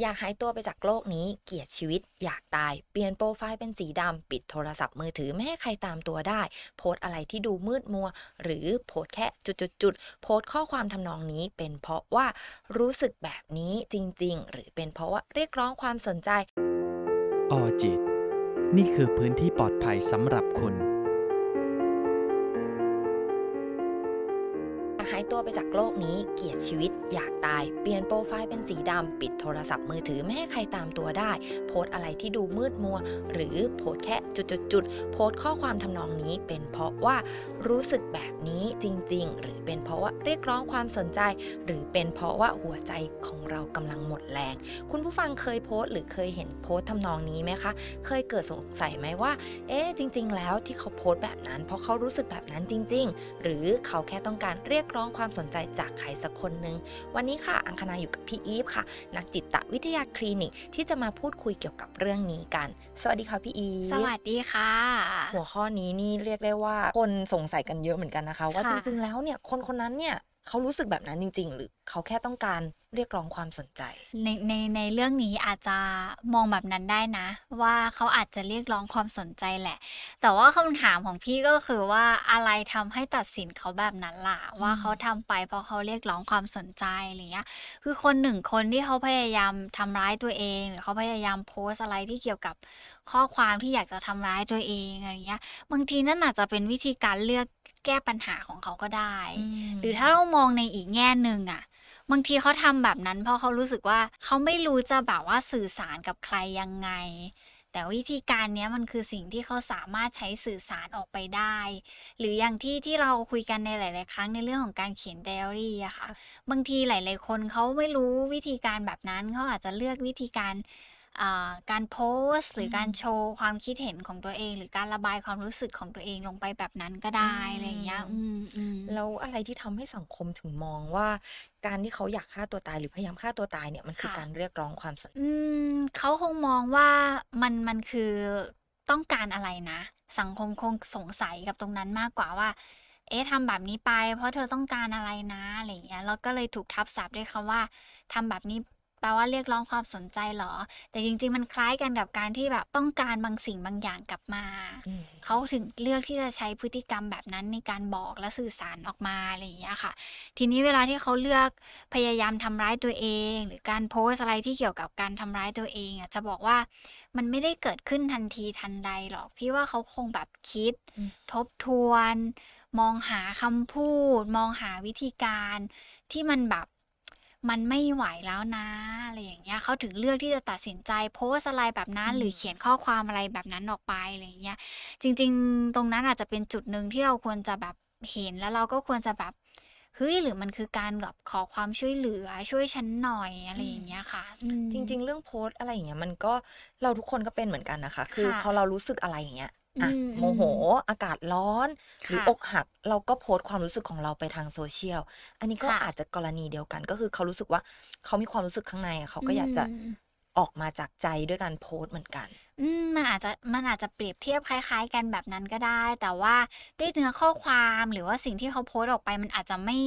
อยากหายตัวไปจากโลกนี้ เกลียดชีวิต อยากตาย เปลี่ยนโปรไฟล์เป็นสีดำ ปิดโทรศัพท์มือถือไม่ให้ใครตามตัวได้ โพสอะไรที่ดูมืดมัว หรือโพสแค่จุดๆโพสข้อความทำนองนี้ เป็นเพราะว่ารู้สึกแบบนี้จริง ๆ หรือเป็นเพราะว่าเรียกร้องความสนใจ ออจิต นี่คือพื้นที่ปลอดภัยสำหรับคุณายตัวไปจากโลกนี้ เกลียดชีวิต อยากตาย เปลี่ยนโปรไฟล์เป็นสีดำ ปิดโทรศัพท์มือถือไม่ให้ใครตามตัวได้ โพสอะไรที่ดูมืดมัว หรือโพสแค่จุดๆโพสข้อความทำนองนี้ เป็นเพราะว่ารู้สึกแบบนี้จริง ๆ หรือเป็นเพราะว่าเรียกร้องความสนใจ หรือเป็นเพราะว่าหัวใจของเรากำลังหมดแรง คุณผู้ฟังเคยโพสหรือเคยเห็นโพสทำนองนี้ไหมคะ เคยเกิดสงสัยไหมว่า เอ๊ะจริง ๆ แล้วที่เขาโพสแบบนั้น เพราะเขารู้สึกแบบนั้นจริง ๆ หรือเขาแค่ต้องการเรียกร้องความสนใจจากใครสักคนหนึ่งวันนี้ค่ะ อังคณาอยู่กับพี่อีฟค่ะ นักจิตวิทยาคลินิก ที่จะมาพูดคุยเกี่ยวกับเรื่องนี้กัน สวัสดีค่ะพี่อีฟสวัสดีค่ะ หัวข้อนี้นี่เรียกได้ว่าคนสงสัยกันเยอะเหมือนกันนะคะ ว่าค่ะจริงๆแล้วเนี่ยคนคนนั้นเนี่ย เขารู้สึกแบบนั้นจริง ๆ หรือเขาแค่ต้องการเรียกร้องความสนใจ ในในในเรื่องนี้อาจจะมองแบบนั้นได้นะ ว่าเขาอาจจะเรียกร้องความสนใจแหละ แต่ว่าคำถามของพี่ก็คือว่าอะไรทำให้ตัดสินเขาแบบนั้นล่ะ ว่าเขาทำไปเพราะเขาเรียกร้องความสนใจอะไรเงี้ยคือคนหนึ่งคนที่เขาพยายามทำร้ายตัวเองหรือเขาพยายามโพสอะไรที่เกี่ยวกับข้อความที่อยากจะทำร้ายตัวเองอะไรเงี้ยบางทีนั่นอาจจะเป็นวิธีการเลือก แก้ปัญหาของเขาก็ได้ หรือถ้าเรามองในอีกแง่หนึ่งอะบางทีเขาทำแบบนั้น เพราะเขารู้สึกว่าเขาไม่รู้จะแบบว่าสื่อสารกับใครยังไง แต่วิธีการเนี้ยมันคือสิ่งที่เขาสามารถใช้สื่อสารออกไปได้ หรืออย่างที่ที่เราคุยกันในหลาย ๆ ครั้งในเรื่องของการเขียนไดอารี่อะค่ะ บางทีหลาย ๆ คนเขาไม่รู้วิธีการแบบนั้นเขาอาจจะเลือกวิธีการ อ่าการโพสต์ หรือการโชว์ความคิดเห็นของตัวเอง หรือการระบายความรู้สึกของตัวเองลงไปแบบนั้นก็ได้อืมอะไรอย่างเงี้ยอืมอืมแล้วอะไรที่ทำให้สังคมถึงมองว่า การที่เขาอยากฆ่าตัวตายหรือพยายามฆ่าตัวตายเนี่ยมันคือค่ะ การเรียกร้องความสน อืมเขาคงมองว่ามันมันคือต้องการอะไรนะ สังคมคงสงสัยกับตรงนั้นมากกว่าว่า เอ๊ะทำแบบนี้ไป เพราะเธอต้องการอะไรนะอะไรอย่างเงี้ยแล้วก็เลยถูกทับศัพท์ด้วยคำว่าทำแบบนี้ แปลว่าเรียกร้องความสนใจเหรอ แต่จริง ๆ มันคล้ายกันกับการที่แบบต้องการบางสิ่งบางอย่างกลับมาอืมเขาถึงเลือกที่จะใช้พฤติกรรมแบบนั้นในการบอกและสื่อสารออกมาอะไรอย่างเงี้ยค่ะ ทีนี้เวลาที่เขาเลือกพยายามทำร้ายตัวเอง หรือการโพสต์อะไรที่เกี่ยวกับการทำร้ายตัวเองอะจะบอกว่ามันไม่ได้เกิดขึ้นทันทีทันใดหรอก พี่ว่าเขาคงแบบคิดอืมทบทวน มองหาคำพูด มองหาวิธีการที่มันแบบ มันไม่ไหวแล้วนะอะไรอย่างเงี้ยเขาถึงเลือกที่จะตัดสินใจโพสต์อะไรแบบนั้นอืมหรือเขียนข้อความอะไรแบบนั้นออกไปอะไรอย่างเงี้ยจริง ๆ ตรงนั้นอาจจะเป็นจุดหนึ่งที่เราควรจะแบบเห็นแล้วเราก็ควรจะแบบเฮ้ยหรือมันคือการแบบขอความช่วยเหลือช่วยฉันหน่อยอะไรอย่างเงี้ยค่ะอืมจริง ๆ เรื่องโพสต์อะไรอย่างเงี้ยมันก็เราทุกคนก็เป็นเหมือนกันนะคะ คือค่ะพอเรารู้สึกอะไรอย่างเงี้ย อะอืมโมโหอากาศร้อน หรือค่ะ อกหักเราก็โพสต์ความรู้สึกของเราไปทางโซเชียล อันนี้ก็ค่ะ อาจจะกรณีเดียวกันก็คือเขารู้สึกว่าเขามีความรู้สึกข้างในอะเขาก็อยากจะอืมออกมาจากใจด้วยการโพสต์เหมือนกันอืม มันอาจจะ มันอาจจะเปรียบเทียบคล้าย ๆ กันแบบนั้นก็ได้ แต่ว่าด้วยเนื้อข้อความหรือว่าสิ่งที่เขาโพสต์ออกไป มันอาจจะไม่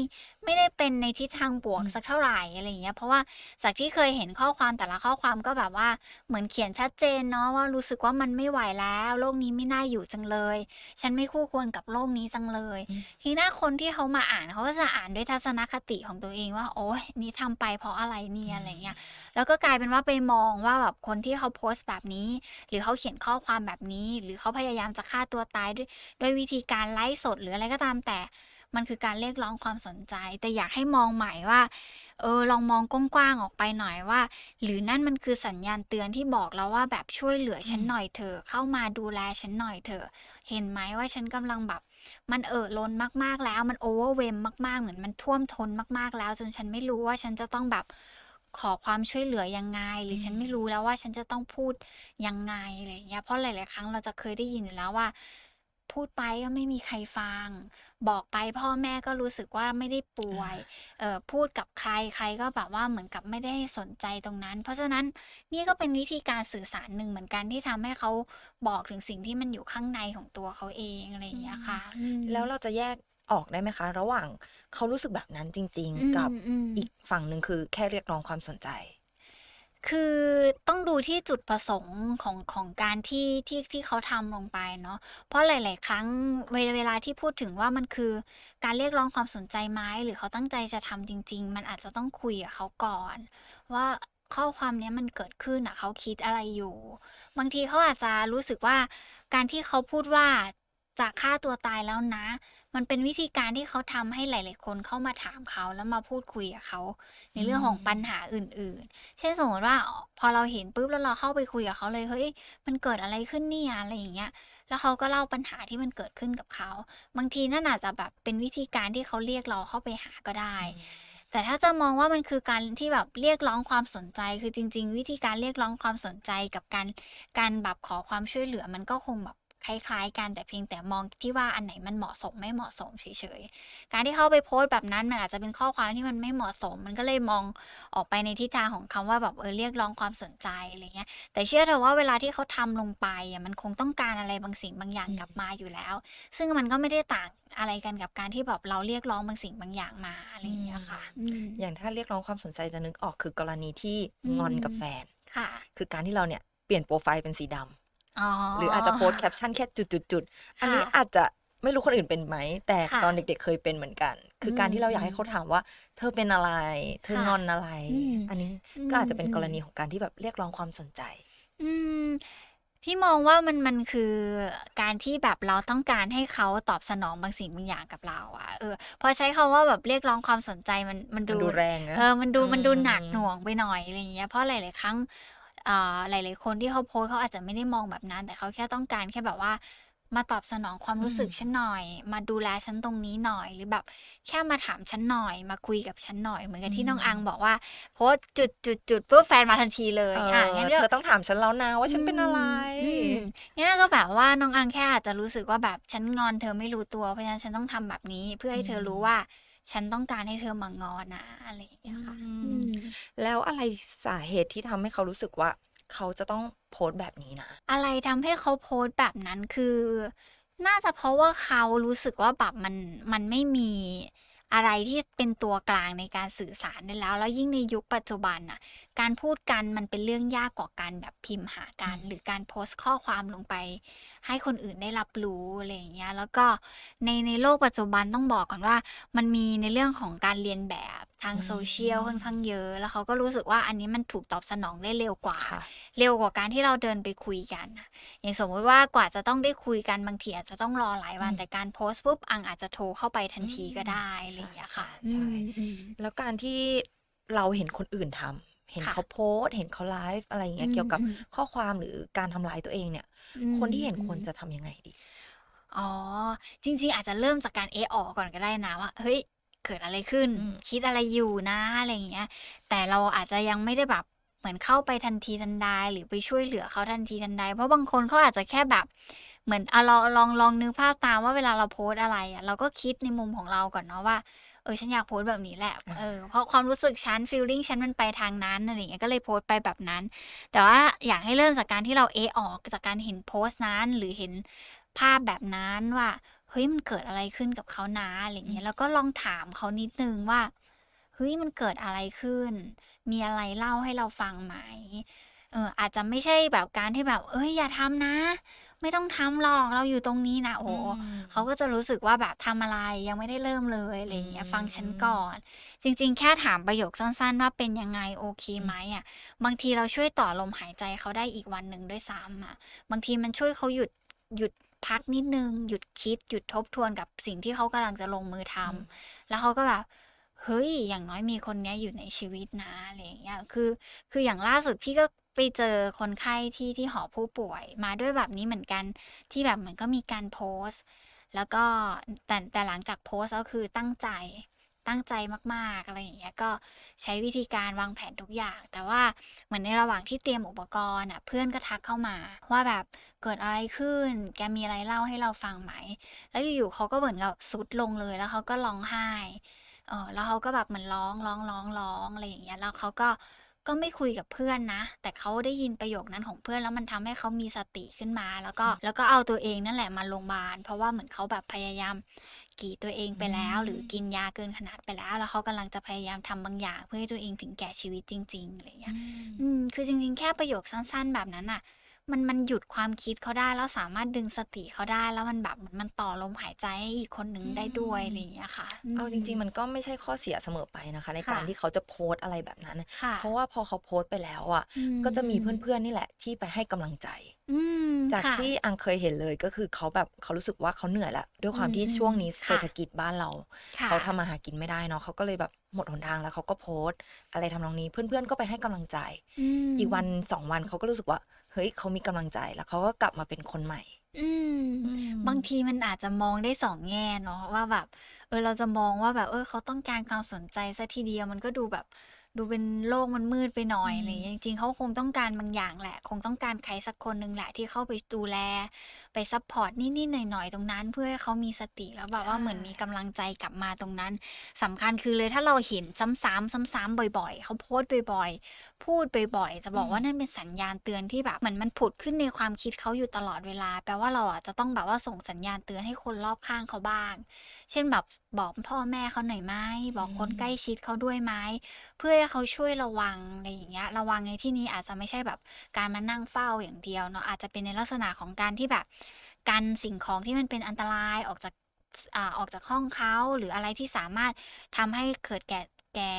ไม่ได้เป็นในทิศทางบวกอืมสักเท่าไหร่อะไรอย่างเงี้ย เพราะว่าจากที่เคยเห็นข้อความแต่ละข้อความก็แบบว่า เหมือนเขียนชัดเจนเนาะว่า รู้สึกว่ามันไม่ไหวแล้ว โลกนี้ไม่น่าอยู่จังเลย ฉันไม่คู่ควรกับโลกนี้จังเลย อืม ทีหน้าคนที่เขามาอ่าน เขาก็จะอ่านด้วยทัศนคติของตัวเองว่า โอ๊ย นี่ทำไปเพราะอะไรเนี่ย อะไรเงี้ยแล้วก็กลายเป็นว่าไปมองว่าแบบคนที่เขาโพสต์แบบนี้หรือเขาเขียนข้อความแบบนี้ หรือเขาพยายามจะฆ่าตัวตายด้วยด้วยวิธีการไลฟ์สดหรืออะไรก็ตามแต่มันคือการเรียกร้องความสนใจ แต่อยากให้มองใหม่ว่า เออ ลองมองกว้างๆออกไปหน่อยว่า หรือนั่นมันคือสัญญาณเตือนที่บอกเราว่าแบบช่วยเหลือฉันอืมหน่อยเถอะเข้ามาดูแลฉันหน่อยเถอะเห็นไหมว่าฉันกำลังแบบ มันเอ่อล้นมากๆแล้ว มันโอเวอร์เวมมากๆ เหมือนมันท่วมท้นมากๆแล้ว จนฉันไม่รู้ว่าฉันจะต้องแบบ ขอความช่วยเหลือยังไง หรือฉันไม่รู้แล้วว่าฉันจะต้องพูดยังไงอะไรอย่างเงี้ยเพราะหลาย ๆ ครั้งเราจะเคยได้ยินอยู่แล้วว่า พูดไปก็ไม่มีใครฟัง บอกไปพ่อแม่ก็รู้สึกว่าไม่ได้ป่วยเอ่อพูดกับใครใครก็แบบว่าเหมือนกับไม่ได้สนใจตรงนั้น เพราะฉะนั้นนี่ก็เป็นวิธีการสื่อสารหนึ่งเหมือนกันที่ทำให้เขาบอกถึงสิ่งที่มันอยู่ข้างในของตัวเขาเองอะไรอย่างเงี้ยค่ะอืมแล้วเราจะแยก ออกได้ไหมคะ ระหว่างเขารู้สึกแบบนั้นจริงอืมๆกับอืมอีกฝั่งหนึ่งคือแค่เรียกร้องความสนใจ คือต้องดูที่จุดประสงค์ของของการที่ที่ที่เขาทำลงไปเนาะเพราะหลาย ๆ ครั้งเวเวลาที่พูดถึงว่ามันคือการเรียกร้องความสนใจไหมหรือเขาตั้งใจจะทำจริง ๆ มันอาจจะต้องคุยกับเขาก่อน ว่าข้อความเนี้ยมันเกิดขึ้นอะเขาคิดอะไรอยู่ บางทีเขาอาจจะรู้สึกว่าการที่เขาพูดว่าจะฆ่าตัวตายแล้วนะ มันเป็นวิธีการที่เขาทำให้หลาย ๆ คนเข้ามาถามเขาแล้วมาพูดคุยกับเขาในเรื่องของปัญหาอื่น ๆ เช่นสมมติว่าพอเราเห็นปุ๊บแล้วเราเข้าไปคุยกับเขาเลยเฮ้ยมันเกิดอะไรขึ้นเนี่ยอะไรอย่างเงี้ย แล้วเขาก็เล่าปัญหาที่มันเกิดขึ้นกับเขา บางทีนั่นอาจจะแบบเป็นวิธีการที่เขาเรียกเราเข้าไปหาก็ได้ แต่ถ้าจะมองว่ามันคือการที่แบบเรียกร้องความสนใจ คือจริง ๆ วิธีการเรียกร้องความสนใจกับการการแบบขอความช่วยเหลือมันก็คงแบบ คล้ายๆ กันแต่เพียงแต่มองที่ว่าอันไหนมันเหมาะสมไม่เหมาะสมเฉยๆ การที่เขาไปโพสต์แบบนั้นมันอาจจะเป็นข้อความที่มันไม่เหมาะสม มันก็เลยมองออกไปในทิศทางของคำว่าแบบเออเรียกร้องความสนใจอะไรเงี้ย แต่เชื่อเถอะว่าเวลาที่เขาทำลงไปอะมันคงต้องการอะไรบางสิ่งบางอย่างอืมกลับมาอยู่แล้ว ซึ่งมันก็ไม่ได้ต่างอะไรกันกับการที่แบบเราเรียกร้องบางสิ่งบางอย่างมาอะไรอย่างเงี้ยค่ะอืมอย่างถ้าเรียกร้องความสนใจจะนึกออกคือกรณีที่อืมงอนกับแฟน ค่ะ คือการที่เราเนี่ยเปลี่ยนโปรไฟล์เป็นสีดำ อ๋อ หรืออาจจะโพสต์แคปชั่นแค่จุดๆๆ อันนี้ค่ะอาจจะไม่รู้คนอื่นเป็นไหม แต่ค่ะตอนเด็ก ๆ เคยเป็นเหมือนกัน คือการที่เราอยากให้เขาถามว่า เธอเป็นอะไร เธอค่ะงอนอะไร อืม อันนี้อืมก็อาจจะเป็นกรณีอืมของการที่แบบเรียกร้องความสนใจ อืมพี่มองว่ามันมันคือการที่แบบเราต้องการให้เขาตอบสนองบางสิ่งบางอย่างกับเราอะเออพอใช้คำว่าแบบเรียกร้องความสนใจมันมันมันดูดูแรงนะเออมันดูมันดูอืมหนักหน่วงไปหน่อยอะไรอย่างเงี้ยเพราะหลาย ๆ ครั้ง อ่าหลาย ๆ คนที่เขาโพสต์เขาอาจจะไม่ได้มองแบบนั้น แต่เขาแค่ต้องการแค่แบบว่า มาตอบสนองความรู้สึกอืมฉันหน่อย มาดูแลฉันตรงนี้หน่อย หรือแบบแค่มาถามฉันหน่อย มาคุยกับฉันหน่อย เหมือนกับที่น้องอังบอกว่าโพสต์จุดจุดจุดปุ๊บแฟนมาทันทีเลยเออะองั้นก็เธอต้องถามฉันแล้วนะว่าฉันเป็นอะไรอืมงั้นก็แบบว่าน้องอังแค่อาจจะรู้สึกว่าแบบฉันงอนเธอไม่รู้ตัวเพราะฉะนั้นฉันต้องทำแบบนี้ เพื่อให้เธอรู้ว่า ฉันต้องการให้เธอมางอนะอะไรอย่างเงี้ยค่ะอืมอืมแล้วอะไรสาเหตุที่ทำให้เขารู้สึกว่า เขาจะต้องโพสต์แบบนี้นะ อะไรทำให้เขาโพสต์แบบนั้นคือ น่าจะเพราะว่าเขารู้สึกว่าแบบมันมันไม่มี อะไรที่เป็นตัวกลางในการสื่อสารได้แล้ว แล้วยิ่งในยุคปัจจุบันน่ะการพูดกันมันเป็นเรื่องยากกว่าการแบบพิมพ์หากันอืมหรือการโพสต์ข้อความลงไป ให้คนอื่นได้รับรู้อะไรอย่างเงี้ยแล้วก็ในในโลกปัจจุบันต้องบอกก่อนว่า มันมีในเรื่องของการเรียนแบบ ทางอืมโซเชียลค่อนข้างเยอะ แล้วเขาก็รู้สึกว่าอันนี้มันถูกตอบสนองได้เร็วกว่าค่ะเร็วกว่าการที่เราเดินไปคุยกันน่ะอย่างสมมติว่ากว่าจะต้องได้คุยกันบางทีอาจจะต้องรอหลายวันอืมแต่การโพสต์ปุ๊บอังอาจจะโทรเข้าไปทันทีก็ได้อืมอะไรอย่างเงี้ยค่ะใช่ใช่อืมอืมแล้วการที่เราเห็นคนอื่นทำเห็นค่ะเขาโพสต์เห็นเขาไลฟ์อะไรอย่างเงี้ยอืมเกี่ยวกับอืมข้อความหรือการทำร้ายตัวเองเนี่ยอืมคนที่เห็นอืมควรจะทำยังไงดี อ๋อ จริง ๆ อาจจะเริ่มจากการเอะออกก่อนก็ได้นะว่า เฮ้ย เกิดอะไรขึ้นอืมคิดอะไรอยู่นะอะไรอย่างเงี้ย แต่เราอาจจะยังไม่ได้แบบเหมือนเข้าไปทันทีทันใดหรือไปช่วยเหลือเขาทันทีทันใด เพราะบางคนเขาอาจจะแค่แบบเหมือนอะลองลองลองนึกภาพตามว่าเวลาเราโพสต์อะไรอะเราก็คิดในมุมของเราก่อนเนาะว่าเออฉันอยากโพสต์แบบนี้แหละอ่าเออเพราะความรู้สึกฉันฟีลลิ่งฉันมันไปทางนั้นอะไรอย่างเงี้ยก็เลยโพสต์ไปแบบนั้น แต่ว่าอยากให้เริ่มจากการที่เราเอะออกจากการเห็นโพสต์นั้นหรือเห็นภาพแบบนั้นว่า เฮ้ยมันเกิดอะไรขึ้นกับเขานะอะไรอย่างเงี้ยแล้วก็ลองถามเขานิดนึงว่าเฮ้ยมันเกิดอะไรขึ้น มีอะไรเล่าให้เราฟังไหมเอออาจจะไม่ใช่แบบการที่แบบ เอ้ยอย่าทำนะ ไม่ต้องทำหรอกเราอยู่ตรงนี้นะโอ้อืมเขาก็จะรู้สึกว่าแบบทำอะไรยังไม่ได้เริ่มเลยอะไรอย่างเงี้ยอืมฟังฉันก่อน จริง ๆ แค่ถามประโยคสั้น ๆ ว่าเป็นยังไงโอเคไหมอะ บางทีเราช่วยต่อลมหายใจเขาได้อีกวันหนึ่งด้วยซ้ำอะ บางทีมันช่วยเขาหยุดหยุด พักนิดนึง หยุดคิดหยุดทบทวนกับสิ่งที่เขากำลังจะลงมือทำอืมแล้วเขาก็แบบเฮ้ย อย่างน้อยมีคนเนี้ยอยู่ในชีวิตนะอะไรอย่างเงี้ยคือ คืออย่างล่าสุดพี่ก็ไปเจอคนไข้ที่ที่หอผู้ป่วย มาด้วยแบบนี้เหมือนกันที่แบบเหมือนก็มีการโพสต์ แล้วก็แต่แต่หลังจากโพสต์ก็คือตั้งใจ ตั้งใจมากๆอะไรอย่างเงี้ยก็ใช้วิธีการวางแผนทุกอย่าง แต่ว่าเหมือนในระหว่างที่เตรียมอุปกรณ์อะเพื่อนก็ทักเข้ามา ว่าแบบเกิดอะไรขึ้น แกมีอะไรเล่าให้เราฟังไหม แล้วอยู่ๆเขาก็เหมือนกับสุดลงเลยแล้วเขาก็ร้องไห้เออแล้วเขาก็แบบเหมือนร้องร้องร้องร้องอะไรอย่างเงี้ยแล้วเขาก็ ก็ไม่คุยกับเพื่อนนะ แต่เขาได้ยินประโยคนั้นของเพื่อนแล้วมันทำให้เขามีสติขึ้นมา แล้วก็แล้วก็เอาตัวเองนั่นแหละมาโรงพยาบาล เพราะว่าเหมือนเขาแบบพยายามกรีดตัวเองไปแล้ว หรือกินยาเกินขนาดไปแล้ว แล้วเขากำลังจะพยายามทำบางอย่าง เพื่อให้ตัวเองถึงแก่ชีวิตจริงๆอะไรอย่างเงี้ยอืมคือจริง ๆ แค่ประโยคสั้น ๆ แบบนั้นน่ะ มันมันหยุดความคิดเขาได้ แล้วสามารถดึงสติเขาได้ แล้วมันแบบเหมือนมันต่อลมหายใจให้อีกคนหนึ่งได้ด้วยอะไรอย่างเงี้ยค่ะ เอาจริง ๆ มันก็ไม่ใช่ข้อเสียเสมอไปนะคะ ในการค่ะที่เขาจะโพสต์อะไรแบบนั้นค่ะเพราะว่าพอเขาโพสต์ไปแล้วอะอืก็จะมีเพื่อนๆนี่แหละที่ไปให้กำลังใจอืมจากค่ะที่อังเคยเห็นเลยก็คือเขาแบบเขารู้สึกว่าเขาเหนื่อยแล้วด้วยความอืมที่ช่วงนี้ค่ะเศรษฐกิจบ้านเราค่ะเขาทำมาหากินไม่ได้เนาะเขาก็เลยแบบหมดหนทางแล้วเขาก็โพสต์ อะไรทำนองนี้เพื่อนๆก็ไปให้กำลังใจมอีกวันสองวันเขาก็รู้สึกว่า เฮ้ยเขามีกำลังใจแล้วเขาก็กลับมาเป็นคนใหม่ อืม บางทีมันอาจจะมองได้สองแง่เนาะว่าแบบ เออเราจะมองว่าแบบ เออเขาต้องการความสนใจซะทีเดียวมันก็ดูแบบ ดูเป็นโลกมันมืดไปหน่อยอืมอะไรอย่างเงี้ยจริงๆเขาคงต้องการบางอย่างแหละ คงต้องการใครสักคนหนึ่งแหละที่เข้าไปดูแล ไปซัพพอร์ตนิดๆหน่อยๆตรงนั้น เพื่อให้เขามีสติแล้วแบบว่าเหมือนมีกำลังใจกลับมาตรงนั้นสำคัญคือเลยถ้าเราเห็นซ้ำๆซ้ำๆบ่อย ๆ เขาโพสต์บ่อยๆ พูดบ่อยๆ จะบอกว่านั่นเป็นสัญญาณเตือนที่แบบเหมือนมันผุดขึ้นในความคิดเขาอยู่ตลอดเวลา แปลว่าเราอะจะต้องแบบว่าส่งสัญญาณเตือนให้คนรอบข้างเขาบ้าง เช่นแบบบอกพ่อแม่เขาหน่อยไหมบอกคนอืมใกล้ชิดเขาด้วยไหมเพื่อให้เขาช่วยระวังอะไรอย่างเงี้ย ระวังในที่นี้อาจจะไม่ใช่แบบการมานั่งเฝ้าอย่างเดียวเนาะอาจจะเป็นในลักษณะของการที่แบบกันสิ่งของที่มันเป็นอันตรายออกจากอ่าออกจากห้องเขาหรืออะไรที่สามารถทำให้เกิดแก่แก่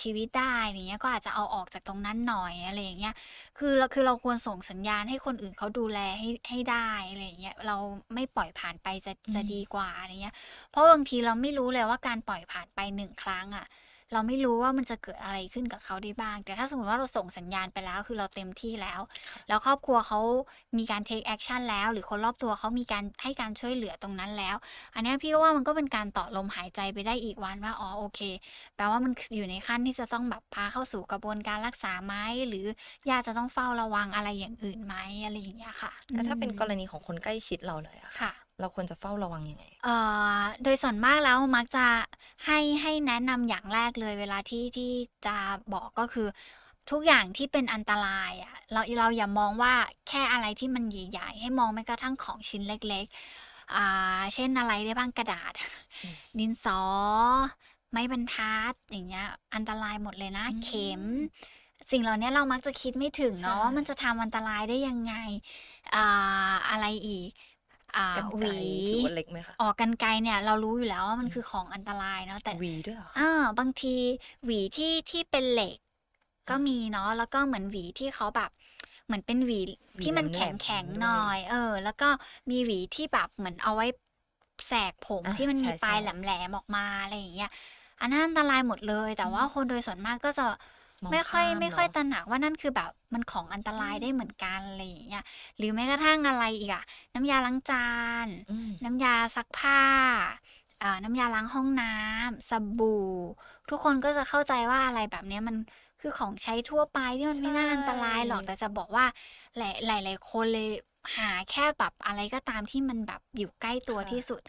ชีวิตได้เนี้ยก็อาจจะเอาออกจากตรงนั้นหน่อยอะไรอย่างเงี้ยคือเราคือเราควรส่งสัญญาณให้คนอื่นเขาดูแลให้ให้ได้อะไรอย่างเงี้ยเราไม่ปล่อยผ่านไปจะจะดีกว่าอะไรเงี้ยเพราะบางทีเราไม่รู้เลยว่าการปล่อยผ่านไปหนึ่งครั้งอะ เราไม่รู้ว่ามันจะเกิดอะไรขึ้นกับเขาได้บ้าง แต่ถ้าสมมติว่าเราส่งสัญญาณไปแล้ว คือเราเต็มที่แล้ว แล้วครอบครัวเขามีการ take action แล้ว หรือคนรอบตัวเขามีการให้การช่วยเหลือตรงนั้นแล้ว อันเนี้ยพี่ก็ว่ามันก็เป็นการต่อลมหายใจไปได้อีกวันว่าอ๋อโอเค แปลว่ามันอยู่ในขั้นที่จะต้องแบบพาเข้าสู่กระบวนการรักษาไหมหรือญาติจะต้องเฝ้าระวังอะไรอย่างอื่นไหมอะไรอย่างเงี้ยค่ะแล้วถ้าเป็นกรอืมณีของคนใกล้ชิดเราเลยอะค่ะค่ะ เราควรจะเฝ้าระวังยังไง เอ่อโดยส่วนมากแล้วมักจะให้ให้แนะนำอย่างแรกเลย เวลาที่ที่จะบอกก็คือ ทุกอย่างที่เป็นอันตรายอะเราเราอย่ามองว่าแค่อะไรที่มันใหญ่ๆให้มองแม้กระทั่งของชิ้นเล็กๆอ่าเช่นอะไรได้บ้างกระดาษ อืม ดินสอ ไม้บรรทัดอย่างเงี้ย อันตรายหมดเลยนะ อืม เข็ม สิ่งเหล่านี้เรามักจะคิดไม่ถึงเนาะใช่ว่ามันจะทำอันตรายได้ยังไง อ่าอะไรอีก อ่ากันหไกรวีถือว่าเล็กไหมคะออกกันไกลเนี่ยเรารู้อยู่แล้วว่ามันอืมคือของอันตรายเนาะแต่หวีด้วยเหรอคะอ่าบางทีหวีที่ที่เป็นเหล็ก ก็อะมีเนาะแล้วก็เหมือนหวีที่เขาแบบเหมือนเป็นหวีหวีที่มันแหลแข็งมแข็งๆหน่อย เออ แล้วก็มีหวีที่แบบเหมือนเอาไว้แสกผมอะที่มันมีใช่ปลายใช่แหลมๆออกมาอะไรอย่างเงี้ยอันนั้นอันตรายหมดเลย แต่ว่าคนโดยส่วนมากก็จะ มองไม่ค่อยข้ามไม่ค่อยเนอะตระหนักว่านั่นคือแบบมันของอันตรายอืมได้เหมือนกันอะไรอย่างเงี้ยหรือแม้กระทั่งอะไรอีกอะน้ำยาล้างจาน อืมน้ำยาซักผ้าอ่าน้ำยาล้างห้องน้ำสบู่ ทุกคนก็จะเข้าใจว่าอะไรแบบเนี้ยมันคือของใช้ทั่วไปที่มันไม่น่าอันตรายหรอกใช่แต่จะบอกว่าหลายหลายหลายคนเลยหาแค่แบบอะไรก็ตามที่มันแบบอยู่ใกล้ตัวค่ะที่สุด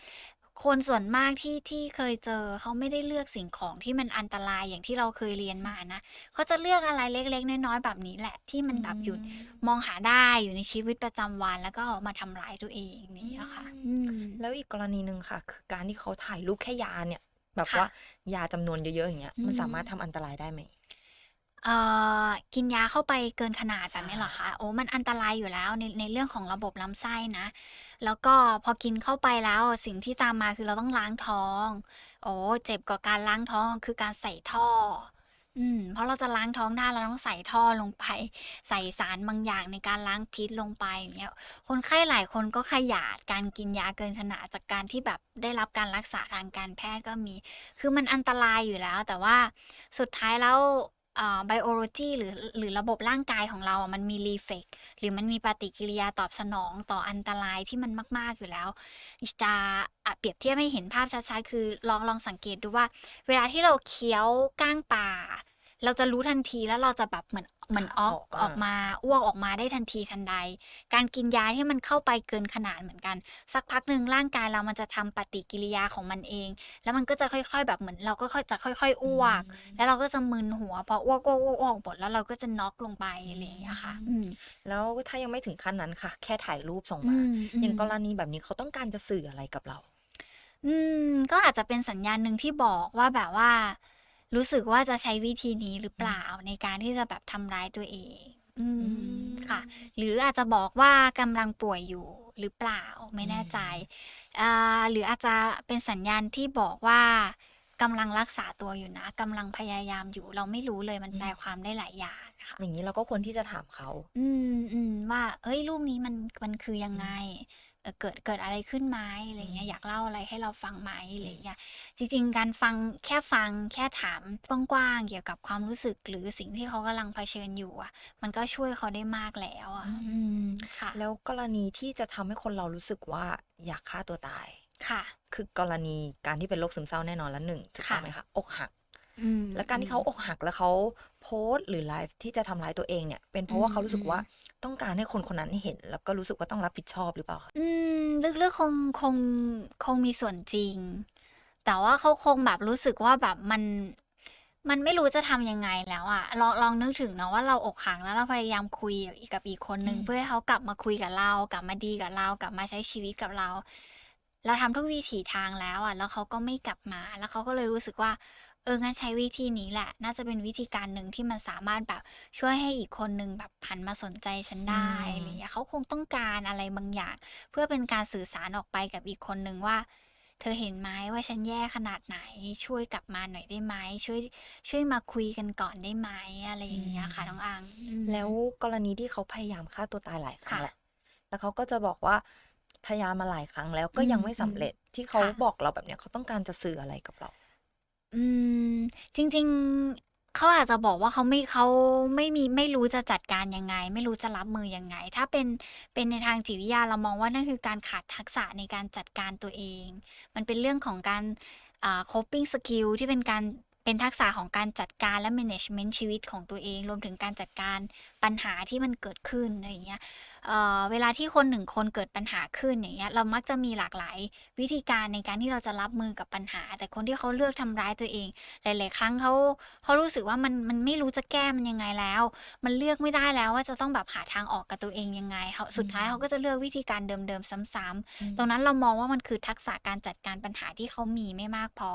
คนส่วนมากที่ที่เคยเจอเขาไม่ได้เลือกสิ่งของที่มันอันตรายอย่างที่เราเคยเรียนมานะเขาจะเลือกอะไรเล็กๆ น้อยๆแบบนี้แหละที่มันแบบอยู่อืมมองหาได้อยู่ในชีวิตประจำวัน แล้วก็เอามาทำร้ายตัวเองนี่อะค่ะอืมแล้วอีกกรณีหนึ่งค่ะ คือการที่เขาถ่ายรูปแค่ยาเนี่ย แบบค่ะว่ายาจำนวนเยอะๆอย่างเงี้ยมันอืมสามารถทำอันตรายได้ไหม เอ่อ กินยาเข้าไปเกินขนาดแบบนี้เหรอคะ โอ้ มันอันตรายอยู่แล้วใน ในเรื่องของระบบลำไส้นะ แล้วก็พอกินเข้าไปแล้วสิ่งที่ตามมา คือเราต้องล้างท้อง โอ้ เจ็บกว่าการล้างท้อง คือการใส่ท่อ อืม เพราะเราจะล้างท้องได้ เราต้องใส่ท่อลง ไป ใส่สารบางอย่างในการล้างพิษลงไป อย่างเงี้ย คนไข้หลายคนก็ขยาดการกินยาเกินขนาด จากการที่แบบได้รับการรักษาทางการแพทย์ก็มี คือมันอันตรายอยู่แล้ว แต่ว่าสุดท้ายแล้ว ไบโอโลจีหรือหรือระบบร่างกายของเราอะมันมีรีเฟกหรือมันมีปฏิกิริยาตอบสนองต่ออันตรายที่มันมาก ๆ อยู่แล้วจะอะเปรียบเทียบให้เห็นภาพชัดๆ คือลองลองสังเกตดูว่า เวลาที่เราเคี้ยวก้างปลา เราจะรู้ทันทีแล้วเราจะแบบเหมือนเหมือนออกออกออกมาอ้วกออกมาได้ทันทีทันใด การกินยาที่มันเข้าไปเกินขนาดเหมือนกัน สักพักหนึ่งร่างกายเรามันจะทำปฏิกิริยาของมันเอง แล้วมันก็จะค่อย ๆ แบบเหมือนเราก็ค่อยจะค่อย ๆ อ้วก แล้วเราก็จะมึนหัวพออ้วกอ้วกอ้วกอ้วกหมดแล้วเราก็จะน็อกลงไปอะไรอย่างเงี้ยค่ะอืมแล้วถ้ายังไม่ถึงขั้นนั้นค่ะ แค่ถ่ายรูปส่งอืมามอย่างอืมกรณีแบบนี้เขาต้องการจะสื่ออะไรกับเรา อืม ก็อาจจะเป็นสัญญาณหนึ่งที่บอกว่าแบบว่า รู้สึกว่าจะใช้วิธีนี้หรือเปล่าในการที่จะแบบทำร้ายตัวเองอืมอืมค่ะ หรืออาจจะบอกว่ากำลังป่วยอยู่หรือเปล่าไม่แน่ใจอ่าหรืออาจจะเป็นสัญญาณที่บอกว่ากำลังรักษาตัวอยู่นะกำลังพยายามอยู่ เราไม่รู้เลยมันแปลความได้หลายอย่างค่ะอย่างนี้เราก็ควรที่จะถามเขา อืมอืมว่า เอ้ยรูปนี้มันมันคือยังไง เอ่อเกิดเกิดอะไรขึ้นไหมอะไรเงี้ยอยากเล่าอะไรให้เราฟังไหมอะไรเงี้ยจริง ๆ การฟังแค่ฟังแค่ถามกว้างๆเกี่ยวกับความรู้สึกหรือสิ่งที่เขากำลังเผชิญอยู่อะ มันก็ช่วยเขาได้มากแล้วอะอืมค่ะ แล้วกรณีที่จะทำให้คนเรารู้สึกว่าอยากฆ่าตัวตายค่ะ คือกรณีการที่เป็นโรคซึมเศร้าแน่นอนแล้วหนึ่งถูกต้องค่ะไหมคะอกหักอืม และการที่เขาอกหักแล้วเขาโพสต์หรือไลฟ์ที่จะทำร้ายตัวเองเนี่ย เป็นเพราะว่าเขารู้สึกว่าต้องการให้คนคนนั้นเห็น แล้วก็รู้สึกว่าต้องรับผิดชอบหรือเปล่าคะอืมลึกๆคงคงคงมีส่วนจริง แต่ว่าเขาคงแบบรู้สึกว่าแบบมันมันไม่รู้จะทำยังไงแล้วอะลองลองนึกถึงเนาะว่าเราอกหักแล้วเราพยายามคุยกับอีกคนนึงเพื่อให้เขากลับมาคุยกับเรา กลับมาดีกับเรา กลับมาใช้ชีวิตกับเรา เราทำทุกวิถีทางแล้วอะแล้วเขาก็ไม่กลับมา แล้วเขาก็เลยรู้สึกว่าเอองั้นใช้วิธีนี้แหละ น่าจะเป็นวิธีการหนึ่งที่มันสามารถแบบช่วยให้อีกคนนึงแบบหันมาสนใจฉันได้อะไรอย่างเงี้ยเขาคงต้องการอะไรบางอย่าง เพื่อเป็นการสื่อสารออกไปกับอีกคนนึงว่า เธอเห็นไหมว่าฉันแย่ขนาดไหน ช่วยกลับมาหน่อยได้ไหมช่วย ช่วยมาคุยกันก่อนได้ไหมอะไรอย่างเงี้ยค่ะน้องอังอืมแล้วกรณีที่เขาพยายามฆ่าตัวตายหลายครั้งค่ะแหละ แล้วเขาก็จะบอกว่าพยายามมาหลายครั้งแล้วก็ยังอืมไม่สำเร็จที่เขาค่ะบอกเราแบบเนี้ยเขาต้องการจะสื่ออะไรกับเรา อืม จริง ๆ เขาอาจจะบอกว่าเขาไม่ เขาไม่มี ไม่รู้จะจัดการยังไง ไม่รู้จะรับมือยังไง ถ้าเป็น เป็นในทางจิตวิทยาเรามองว่านั่นคือการขาดทักษะในการจัดการตัวเอง มันเป็นเรื่องของการ อ่า coping skill ที่เป็นการ เป็นทักษะของการจัดการและ management ชีวิตของตัวเอง รวมถึงการจัดการปัญหาที่มันเกิดขึ้น อะไรอย่างเงี้ย เอ่อเวลาที่คนหนึ่งคนเกิดปัญหาขึ้นอย่างเงี้ยเรามักจะมีหลากหลายวิธีการในการที่เราจะรับมือกับปัญหา แต่คนที่เขาเลือกทำร้ายตัวเอง หลาย ๆ ครั้งเขาเขารู้สึกว่ามันมันไม่รู้จะแก้มันยังไงแล้ว มันเลือกไม่ได้แล้วว่าจะต้องแบบหาทางออกกับตัวเองยังไงเขาสุดท้ายเขาก็จะเลือกวิธีการเดิม ๆ ซ้ำๆตรงนั้นเรามองว่ามันคือทักษะการจัดการปัญหาที่เขามีไม่มากพอ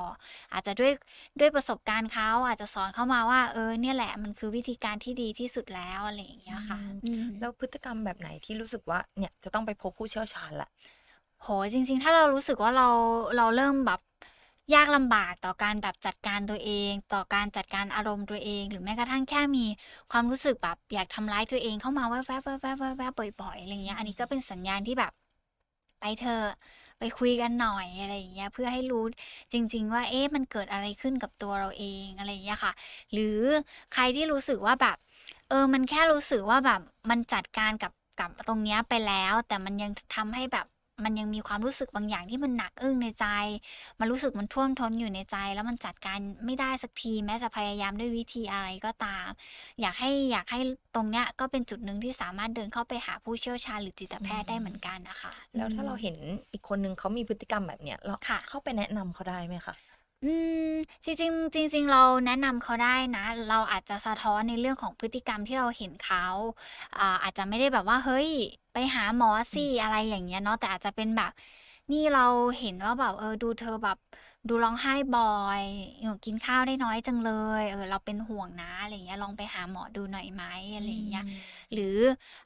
อาจจะด้วยด้วยประสบการณ์เขาอาจจะสอนเข้ามาว่าเออเนี่ยแหละมันคือวิธีการที่ดีที่สุดแล้วอะไรอย่างเงี้ยค่ะอืมอืมแล้วพฤติกรรมแบบไหนที่รู้สึกว่าเนี่ยจะต้องไปพบผู้เชี่ยวชาญละโหจริง ๆ ถ้าเรารู้สึกว่าเราเราเริ่มแบบยากลำบากต่อการแบบจัดการตัวเอง ต่อการจัดการอารมณ์ตัวเอง หรือแม้กระทั่งแค่มีความรู้สึกแบบอยากทำร้ายตัวเองเข้ามาแวบๆแวบๆแวบๆแวบๆบ่อยๆอะไรเงี้ย อันนี้ก็เป็นสัญญาณที่แบบไปเถอะไปคุยกันหน่อยอะไรอย่างเงี้ยเพื่อให้รู้จริง ๆ ว่าเอ๊ะมันเกิดอะไรขึ้นกับตัวเราเองอะไรอย่างเงี้ยค่ะ หรือใครที่รู้สึกว่าแบบ เออมันแค่รู้สึกว่าแบบมันจัดการกับ กับตรงเนี้ยไปแล้ว แต่มันยังทำให้แบบมันยังมีความรู้สึกบางอย่างที่มันหนักอึ้งในใจ มันรู้สึกมันท่วมท้นอยู่ในใจ แล้วมันจัดการไม่ได้สักที แม้จะพยายามด้วยวิธีอะไรก็ตาม อยากให้อยากให้ตรงเนี้ยก็เป็นจุดหนึ่งที่สามารถเดินเข้าไปหาผู้เชี่ยวชาญหรือจิตแพทย์ได้เหมือนกันนะคะ แล้วถ้าเราเห็นอีกคนนึงเขามีพฤติกรรมแบบเนี้ยเราค่ะเข้าไปแนะนำเขาได้ไหมคะ อืม จริง ๆ จริง ๆ เราแนะนำเขาได้นะ เราอาจจะสะท้อนในเรื่องของพฤติกรรมที่เราเห็นเขา อ่า อาจจะไม่ได้แบบว่า เฮ้ย ไปหาหมอสิ อะไรอย่างเงี้ยเนาะ แต่อาจจะเป็นแบบ นี่เราเห็นว่าแบบ เออ ดูเธอแบบ ดูร้องไห้บ่อยเออกินข้าวได้น้อยจังเลย เออ เราเป็นห่วงนะอะไรอย่างเงี้ย ลองไปหาหมอดูหน่อยไหมอะไรอย่างเงี้ย หรือ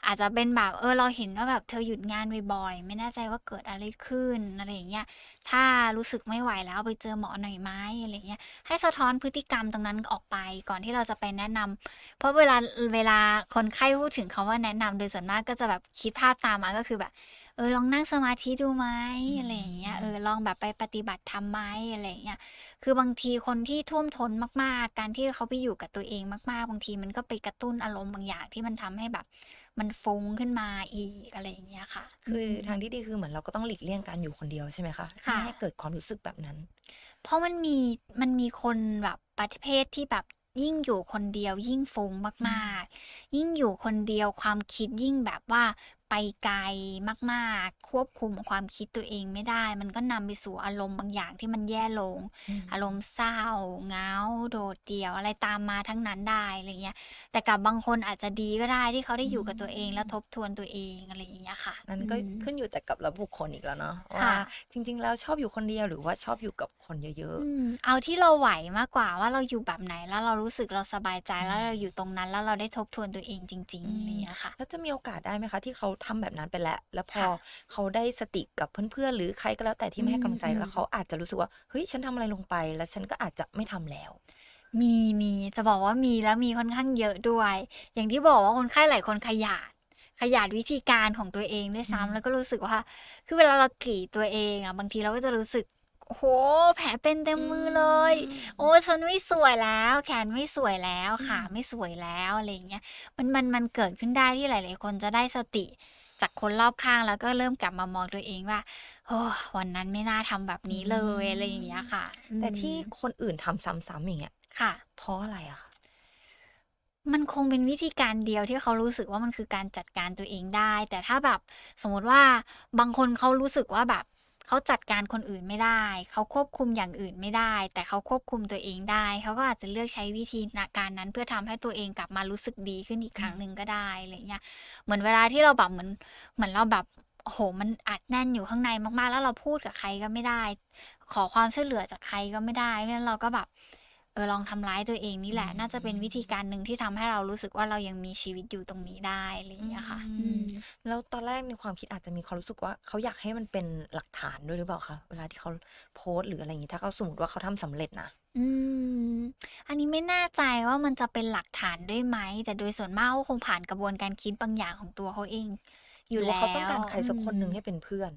อาจจะเป็นแบบ เออ เราเห็นว่าแบบเธอหยุดงานบ่อยๆ ไม่แน่ใจว่าเกิดอะไรขึ้นอะไรอย่างเงี้ย ถ้ารู้สึกไม่ไหวแล้วไปเจอหมอหน่อยไหมอะไรเงี้ย ให้สะท้อนพฤติกรรมตรงนั้นออกไปก่อนที่เราจะไปแนะนำเพราะเวลาเวลาคนไข้พูดถึงคำว่าแนะนำโดยส่วนมากก็จะแบบคิดภาพตามมาก็คือแบบ เออลองนั่งสมาธิดูไหมอะไรอย่างเงี้ยเออลองแบบไปปฏิบัติธรรมไหมอะไรอย่างเงี้ยคือบางทีคนที่ท่วมท้นมากๆ การที่เขาไปอยู่กับตัวเองมากๆ บางทีมันก็ไปกระตุ้นอารมณ์บางอย่างที่มันทำให้แบบ มันฟุ้งขึ้นมาอีกอะไรอย่างเงี้ยค่ะ คือมทางที่ดีคือเหมือนเราก็ต้องหลีกเลี่ยงการอยู่คนเดียวใช่ไหมคะค่ะ ไม่ให้เกิดความรู้สึกแบบนั้น เพราะมันมีมันมีคนแบบประเภทที่แบบยิ่งอยู่คนเดียวยิ่งฟุ้งมากๆ ยิ่งอยู่คนเดียวความคิดยิ่งแบบว่า ไปไกลมากๆ ควบคุมความคิดตัวเองไม่ได้ มันก็นำไปสู่อารมณ์บางอย่างที่มันแย่ลงอืมอารมณ์เศร้าเหงาโดดเดี่ยวอะไรตามมาทั้งนั้นได้อะไรเงี้ย แต่กับบางคนอาจจะดีก็ได้ที่เขาได้อยู่กับตัวเองแล้วทบทวนตัวเองอะไรอย่างเงี้ยค่ะนั่นก็อืมขึ้นอยู่แต่กับระบุคคลอีกแล้วเนาะค่ะว่าจริง ๆ แล้วชอบอยู่คนเดียวหรือว่าชอบอยู่กับคนเยอะอืมเอาที่เราไหวมากกว่าว่าเราอยู่แบบไหนแล้วเรารู้สึกเราสบายใจอืมแล้วเราอยู่ตรงนั้นแล้วเราได้ทบทวนตัวเองจริงอืๆมอะไรอย่างเงี้ยค่ะๆแล้วจะมีโอกาสได้ไหมคะที่เขาทำแบบนั้นไปแล้ว แล้วพอค่ะเขาได้สติกับเพื่อนๆ หรือใครก็แล้วแต่ที่มาให้กำลังใจอืมแล้วเขาอาจจะรู้สึกว่าเฮ้ยฉันทำอะไรลงไป แล้วฉันก็อาจจะไม่ทำแล้วมีมีจะบอกว่ามีแล้วมีค่อนข้างเยอะด้วย อย่างที่บอกว่าคนไข้หลายคนขยาดขยาดวิธีการของตัวเองด้วยอืมซ้ำแล้วก็รู้สึกว่า คือเวลาเรากรีดตัวเองอะบางทีเราก็จะรู้สึก โอ้โห แผลเป็นเต็มมือเลย โอ้ยฉันไม่สวยแล้ว แขนไม่สวยแล้วขาอืมไม่สวยแล้วอะไรอย่างเงี้ย มันมันมันเกิดขึ้นได้ที่หลาย ๆ คนจะได้สติจากคนรอบข้างแล้วก็เริ่มกลับมามองตัวเองว่าโอ้วันนั้นไม่น่าทำแบบนี้เลยอะไรอย่างเงี้ยค่ะ แต่ที่อืมคนอื่นทำซ้ำๆอย่างเงี้ยค่ะ เพราะอะไรอะคะมันคงเป็นวิธีการเดียวที่เขารู้สึกว่ามันคือการจัดการตัวเองได้ แต่ถ้าแบบสมมติว่าบางคนเขารู้สึกว่าแบบ เขาจัดการคนอื่นไม่ได้ เขาควบคุมอย่างอื่นไม่ได้ แต่เขาควบคุมตัวเองได้ เขาก็อาจจะเลือกใช้วิธีการนั้น เพื่อทำให้ตัวเองกลับมารู้สึกดีขึ้นอีกครั้งหนึ่งก็ได้อะไรเงี้ยเหมือนเวลาที่เราแบบเหมือนเหมือนเราแบบโอ้โห มันอัดแน่นอยู่ข้างในมากๆ แล้วเราพูดกับใครก็ไม่ได้ ขอความช่วยเหลือจากใครก็ไม่ได้เพราะฉะนั้นเราก็แบบ ออลองทำร้ายตัวเองนี่แหละอืมน่าจะเป็นวิธีการหนึ่งที่ทำให้เรารู้สึกว่าเรายังมีชีวิตอยู่ตรงนี้ได้อะไรอย่างเงี้ยค่ะอืมอืมแล้วตอนแรกในความคิดอาจจะมีความรู้สึกว่าเขาอยากให้มันเป็นหลักฐานด้วยหรือเปล่าคะเวลาที่เขาโพสต์หรืออะไรอย่างงี้ถ้าเขาสมมติว่าเขาทำสำเร็จนะอืม อันนี้ไม่แน่ใจว่ามันจะเป็นหลักฐานด้วยไหม แต่โดยส่วนมากเขาคงผ่านกระบวนการคิดบางอย่างของตัวเขาเองอหรืยู่อว่าแล้เขาต้องวการใครสักคนหนึ่งอืมให้เป็นเพื่อน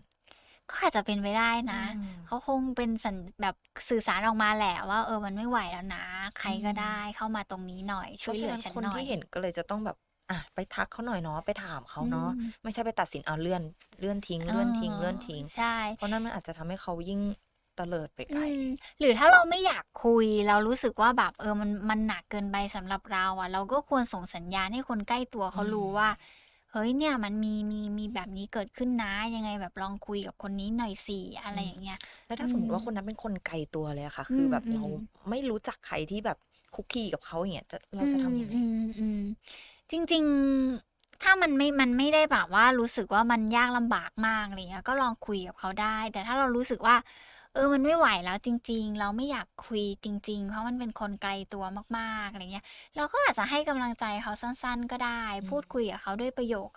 ก็อาจจะเป็นไปได้นะ อืม เขาคงเป็นสัญแบบสื่อสารออกมาแหละว่า เออมันไม่ไหวแล้วนะ ใครก็อืมได้เข้ามาตรงนี้หน่อยเพช่วยราะเหฉะลือนั้นฉันคนหน่อที่ยเห็นก็เลยจะต้องแบบอะไปทักเขาหน่อยเนาะไปถามเขาเนาะอืม ไม่ใช่ไปตัดสินเอาเลื่อนเลื่อนทิ้งเลื่อนทิ้งเลื่อนทิ้ง ใช่ เพราะนั่นมันอาจจะทำให้เขายิ่งเตลิดไปไกล อืมหรือถ้าเราไม่อยากคุย เรารู้สึกว่าแบบเออมันมันหนักเกินไปสำหรับเราอะ เราก็ควรส่งสัญญาณให้คนใกล้ตัวเขาอืมรู้ว่า เฮ้ยเนี่ยมันมีมีมีแบบนี้เกิดขึ้นนะ ยังไงแบบลองคุยกับคนนี้หน่อยสิอะไรอย่างเงี้ย แล้วถ้าสมมติว่าอืมคนนั้นเป็นคนไกลตัวเลยอะค่ะ คืออมแบบอืเรามไม่รู้จักใครที่แบบคุกคีกับเขาอย่างเงี้ยจะเราจะทำยังไงอืมอืมอืมจริง ๆถ้ามันไม่ มันไม่ได้แบบว่ารู้สึกว่ามันยากลำบากมากอะไรเงี้ย ก็ลองคุยกับเขาได้ แต่ถ้าเรารู้สึกว่า เออ มันไม่ไหวแล้วจริง ๆ เราไม่อยากคุยจริง ๆ เพราะมันเป็นคนไกลตัวมากๆอะไรเงี้ย เราก็อาจจะให้กำลังใจเขาสั้น ๆ ก็ได้อืมพูดคุยกับเขาด้วยประโยค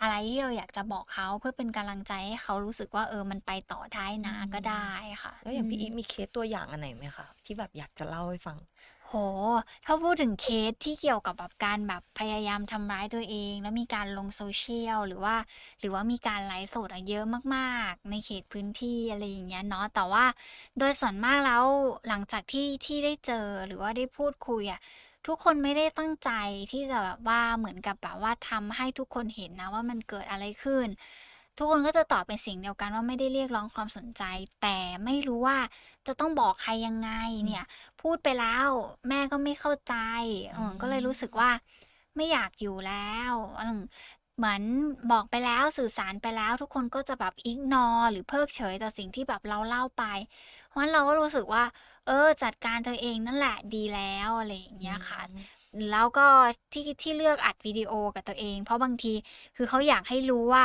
อะไรที่เราอยากจะบอกเขาเพื่อเป็นกำลังใจให้เขารู้สึกว่าเออมันไปต่อได้นะก็ได้ค่ะ แล้วอย่างพี่อือีมฟมีเคสตัวอย่างอันไหนไหมคะที่แบบอยากจะเล่าให้ฟัง โห ถ้าพูดถึงเคสที่เกี่ยวกับแบบการแบบพยายามทำร้ายตัวเอง แล้วมีการลงโซเชียลหรือว่า หรือว่ามีการไลฟ์สดอะเยอะมากๆ ในเขตพื้นที่อะไรอย่างเงี้ยเนาะแต่ว่าโดยส่วนมากแล้วหลังจากที่ที่ได้เจอหรือว่าได้พูดคุยอะทุกคนไม่ได้ตั้งใจที่จะแบบว่าเหมือนกับแบบว่าทำให้ทุกคนเห็นนะว่ามันเกิดอะไรขึ้น ทุกคนก็จะตอบเป็นเสียงเดียวกันว่าไม่ได้เรียกร้องความสนใจ แต่ไม่รู้ว่าจะต้องบอกใครยังไงเนี่ย พูดไปแล้วแม่ก็ไม่เข้าใจเออก็เลยรู้สึกว่าไม่อยากอยู่แล้วอืมเหมือนบอกไปแล้วสื่อสารไปแล้ว ทุกคนก็จะแบบอิกนอหรือเพิกเฉยต่อสิ่งที่แบบเราเล่าไป เพราะฉะนั้นเราก็รู้สึกว่า เออ จัดการตัวเองนั่นแหละดีแล้วอะไรอย่างเงี้ยค่ะแล้วก็ที่ที่เลือกอัดวิดีโอกับตัวเอง เพราะบางทีคือเขาอยากให้รู้ว่า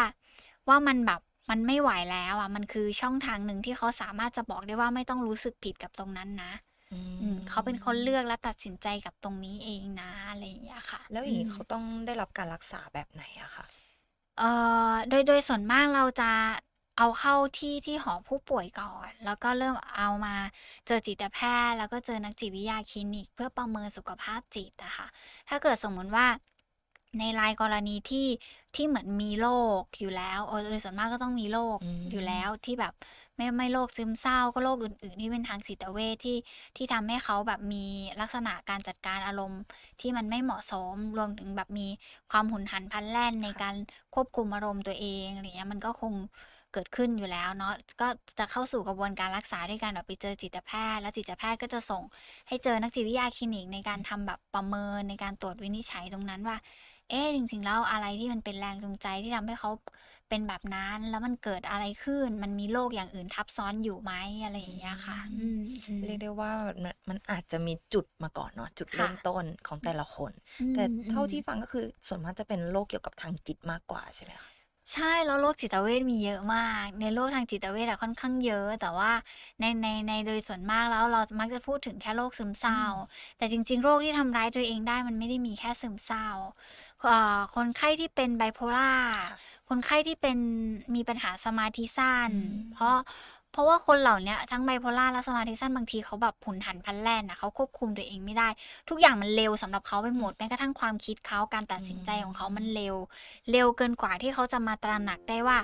ว่ามันแบบมันไม่ไหวแล้วอะมันคือช่องทางหนึ่งที่เขาสามารถจะบอกได้ว่าไม่ต้องรู้สึกผิดกับตรงนั้นนะอือืมเขาเป็นคนมเลือกและตัดสินใจกับตรงนี้เองนะอะไรอย่างเงี้ยค่ะ แล้วอย่างอืนี้มเขาต้องได้รับการรักษาแบบไหนอะคะเอ่อโดยโดยส่วนมากเราจะเอาเข้าที่ที่หอผู้ป่วยก่อน แล้วก็เริ่มเอามาเจอจิตแพทย์ แล้วก็เจอนักจิตวิทยาคลินิก เพื่อประเมินสุขภาพจิตอะค่ะถ้าเกิดสมมุติว่า ในรายกรณีที่ที่เหมือนมีโรคอยู่แล้วโดยส่วนมากก็ต้องมีโรคอือยู่แล้มวที่แบบไม่ไม่โรคซึมเศร้าก็โรคอื่น ๆ ที่เป็นทางจิตเวชที่ที่ทำให้เขาแบบมีลักษณะการจัดการอารมณ์ที่มันไม่เหมาะสมรวมถึงแบบมีความหุนหันพลันแล่นในค่ะการควบคุมอารมณ์ตัวเองอะไรเงี้ยมันก็คงเกิดขึ้นอยู่แล้วเนาะก็จะเข้าสู่กระบวนการรักษาด้วยการแบบไปเจอจิตแพทย์ แล้วจิตแพทย์ก็จะส่ง ให้เจอนักจิตวิทยาคลินิกในการทำแบบประเมินในการตรวจวินิจฉัยตรงนั้นว่า เอ๊ะจริง ๆ แล้วอะไรที่มันเป็นแรงจูงใจที่ทำให้เขาเป็นแบบนั้น แล้วมันเกิดอะไรขึ้น มันมีโรคอย่างอื่นทับซ้อนอยู่ไหมอะไรอย่างเงี้ยค่ะอืมอืม เรียกได้ว่ามันมันอาจจะมีจุดมาก่อนเนาะจุดค่ะ เริ่มต้นของแต่ละคนอืมแต่เท่าอืมที่ฟังก็คือส่วนมากจะเป็นโรคเกี่ยวกับทางจิตมากกว่าใช่ไหมคะใช่แล้วโรคจิตเวชมีเยอะมาก ในโรคทางจิตเวชอะค่อนข้างเยอะ แต่ว่าในในในโดยส่วนมากแล้วเรามักจะพูดถึงแค่โรคซึมเศร้า แต่จริง ๆ โรคที่ทำร้ายตัวเองได้มันไม่ได้มีแค่ซึมเศร้าเอ่อ คนไข้ที่เป็นไบโพล่าค่ะคนไข้ที่เป็นมีปัญหาสมาธิสั้นอืมเพราะเพราะว่าคนเหล่าเนี้ยทั้งไบโพล่าและสมาธิสั้นบางทีเขาแบบผุนหันพลันแล่นนะเขาควบคุมตัวเองไม่ได้ ทุกอย่างมันเร็วสำหรับเขาไปหมดแม้กระทั่งความคิดเขาการตัดสินใจของเขามันเร็ว เร็วเกินกว่าที่เขาจะมาตระหนักได้ว่า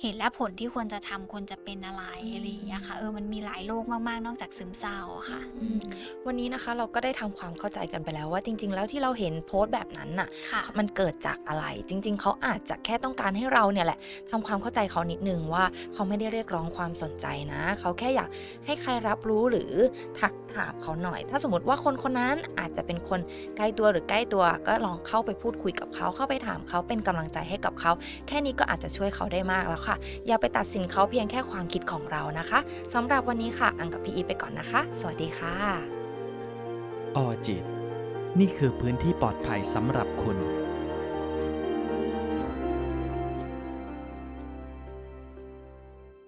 เหตุและผลที่ควรจะทำควรจะเป็นอะไรอืมอะไรอย่างเงี้ยค่ะเออมันมีหลายโรคมากๆ นอกจากซึมเศร้าอะค่ะอืมวันนี้นะคะเราก็ได้ทำความเข้าใจกันไปแล้วว่าจริง ๆ แล้วที่เราเห็นโพสต์แบบนั้นน่ะค่ะมันเกิดจากอะไร จริง ๆ เขาอาจจะแค่ต้องการให้เราเนี่ยแหละทำความเข้าใจเขานิดนึงว่าเขาไม่ได้เรียกร้องความสนใจนะ เขาแค่อยากให้ใครรับรู้หรือทักถามเขาหน่อย ถ้าสมมติว่าคนคนนั้นอาจจะเป็นคนใกล้ตัวหรือใกล้ตัว ก็ลองเข้าไปพูดคุยกับเขาเข้าไปถามเขาเป็นกำลังใจให้กับเขา แค่นี้ก็อาจจะช่วยเขาได้มากแล้วค่ะอย่าไปตัดสินเขาเพียงแค่ความคิดของเรานะคะสำหรับวันนี้ค่ะ อังกับพี่อีไปก่อนนะคะ สวัสดีค่ะ ออจิต นี่คือพื้นที่ปลอดภัยสำหรับคุณ